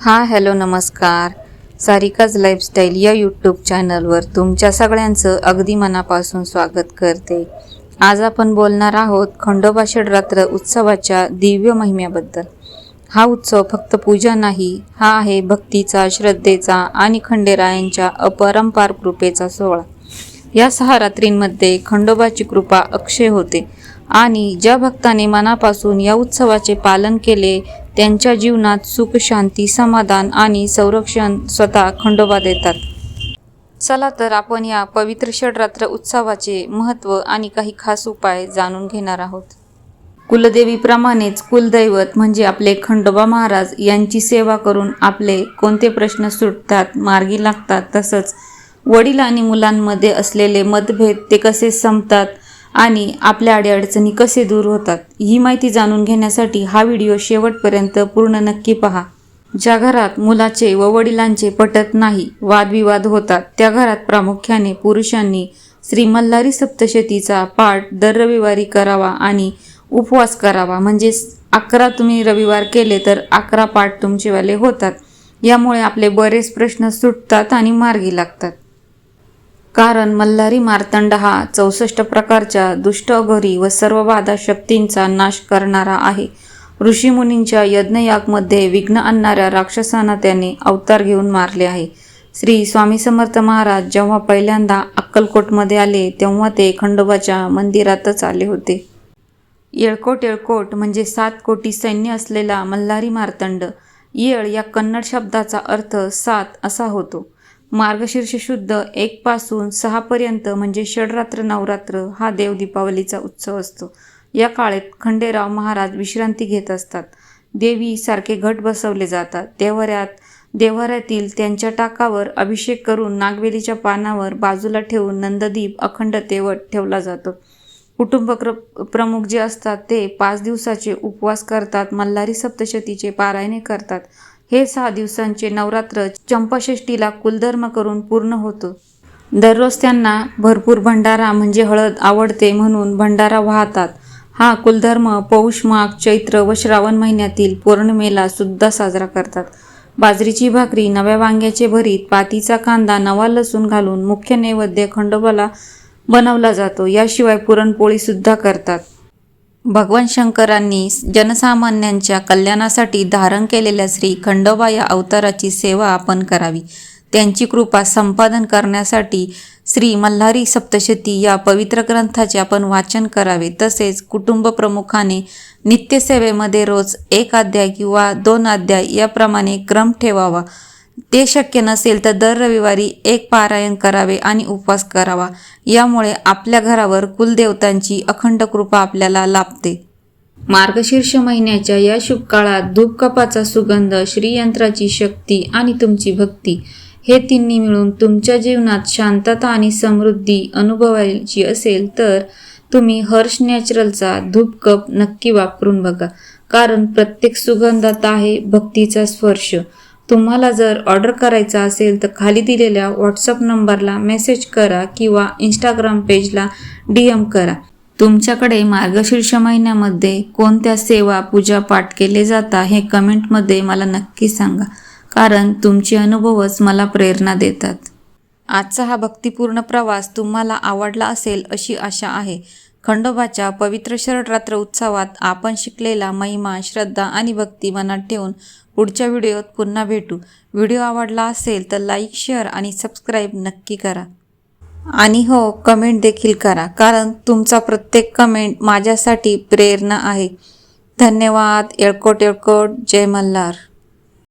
हां हॅलो नमस्कार. सारिकाज लाईफस्टाईल या यूट्यूब चॅनलवर तुमच्या सगळ्यांचं अगदी मनापासून स्वागत करते. आज आपण बोलणार आहोत खंडोबा षडरात्र उत्सवाच्या दिव्य महिम्याबद्दल. हा उत्सव फक्त पूजा नाही हा आहे भक्तीचा श्रद्धेचा आणि खंडेरायांच्या अपरंपार कृपेचा सोहळा. या सहा रात्रींमध्ये खंडोबाची कृपा अक्षय होते आणि ज्या भक्ताने मनापासून या उत्सवाचे पालन केले त्यांच्या जीवनात सुख शांती समाधान आणि संरक्षण स्वतः खंडोबा देतात. चला तर आपण या पवित्र षडरात्र उत्सवाचे महत्त्व आणि काही खास उपाय जाणून घेणार आहोत. कुलदेवीप्रमाणेच कुलदैवत म्हणजे आपले खंडोबा महाराज यांची सेवा करून आपले कोणते प्रश्न सुटतात मार्गी लागतात तसंच वडील आणि मुलांमध्ये असलेले मतभेद ते कसे संपतात आणि आपल्या अडीअडचणी कसे दूर होतात ही माहिती जाणून घेण्यासाठी हा व्हिडिओ शेवटपर्यंत पूर्ण नक्की पहा. ज्या घरात मुलाचे व वडिलांचे पटत नाही वादविवाद होतात त्या घरात प्रामुख्याने पुरुषांनी श्री मल्हारी सप्तशतीचा पाठ दर रविवारी करावा आणि उपवास करावा. म्हणजे अकरा तुम्ही रविवार केले तर अकरा पाठ तुमचेवाले होतात. यामुळे आपले बरेच प्रश्न सुटतात आणि मार्गी लागतात. कारण मल्हारी मार्तंड हा चौसष्ट प्रकारच्या दुष्ट अघोरी व सर्व बाधा शक्तींचा नाश करणारा आहे. ऋषीमुनींच्या यज्ञयागमध्ये विघ्न आणणाऱ्या राक्षसांना त्याने अवतार घेऊन मारले आहे. श्री स्वामी समर्थ महाराज जेव्हा पहिल्यांदा अक्कलकोटमध्ये आले तेव्हा ते खंडोबाच्या मंदिरातच आले होते. येळकोट येळकोट म्हणजे सात कोटी सैन्य असलेला मल्हारी मार्तंड. येळ या कन्नड शब्दाचा अर्थ सात असा होतो. मार्गशीर्ष शुद्ध एक पासून सहापर्यंत म्हणजे षडरात्र नवरात्र हा देव दीपावलीचा उत्सव असतो. या काळात खंडेराव महाराज विश्रांती घेत असतात. देवी सारखे घट बसवले जातात. देवऱ्यात देव्हाऱ्यातील त्यांच्या टाकावर अभिषेक करून नागवेलीच्या पानावर बाजूला ठेवून नंददीप अखंड तेवट ठेवला जातो. कुटुंब प्रमुख जे असतात ते पाच दिवसाचे उपवास करतात मल्हारी सप्तशतीचे पारायणे करतात. हे सहा दिवसांचे नवरात्र चंपाषष्टीला कुलधर्म करून पूर्ण होतो. दररोज त्यांना भरपूर भंडारा म्हणजे हळद आवडते म्हणून भंडारा वाहतात. हा कुलधर्म पौष माघ चैत्र व श्रावण महिन्यातील पौर्णिमेला सुद्धा साजरा करतात. बाजरीची भाकरी नव्या वांग्याचे भरीत पातीचा कांदा नवा लसूण घालून मुख्य नैवेद्य खंडोबाला बनवला जातो. याशिवाय पुरणपोळीसुद्धा करतात. भगवान शंकरांनी जनसामान्यांच्या कल्याणासाठी धारण केलेल्या श्री खंडोबा या अवताराची सेवा आपण करावी. त्यांची कृपा संपादन करण्यासाठी श्री मल्हारी सप्तशती या पवित्र ग्रंथाचे आपण वाचन करावे. तसेच कुटुंब प्रमुखाने नित्यसेवेमध्ये रोज एक अध्याय किंवा दोन अध्याय याप्रमाणे क्रम ठेवावा. ते शक्य नसेल तर दर रविवारी एक पारायण करावे आणि उपवास करावा. यामुळे आपल्या घरावर कुलदेवतांची अखंड कृपा आपल्याला लाभते. मार्गशीर्ष महिन्याच्या या शुभ काळात धूपकपाचा सुगंध श्रीयंत्राची शक्ती आणि तुमची भक्ती हे तिन्ही मिळून तुमच्या जीवनात शांतता आणि समृद्धी अनुभवायची असेल तर तुम्ही हर्ष नॅचरलचा धूपकप नक्की वापरून बघा. कारण प्रत्येक सुगंधात आहे भक्तीचा स्पर्श. तुम्हाला जर ऑर्डर करायचा असेल तर खाली दिलेल्या व्हॉट्सअप नंबरला मेसेज करा किंवा इंस्टाग्राम पेजला डी एम करा. तुमच्याकडे मार्गशीर्ष महिन्यामध्ये कोणत्या सेवा पूजा पाठ केले जाता हे कमेंटमध्ये मला नक्की सांगा कारण तुमचे अनुभवच मला प्रेरणा देतात. आजचा हा भक्तिपूर्ण प्रवास तुम्हाला आवडला असेल अशी आशा आहे. खंडोबाच्या पवित्र शरडरात्र उत्सवात आपण शिकलेला महिमा श्रद्धा आणि भक्ती मनात ठेवून पुढच्या व्हिडिओत पुन्हा भेटू. व्हिडिओ आवडला असेल तर लाईक शेअर आणि सबस्क्राईब नक्की करा. आणि हो कमेंट देखील करा कारण तुमचा प्रत्येक कमेंट माझ्यासाठी प्रेरणा आहे. धन्यवाद. येळकोट येळकोट. जय मल्हार.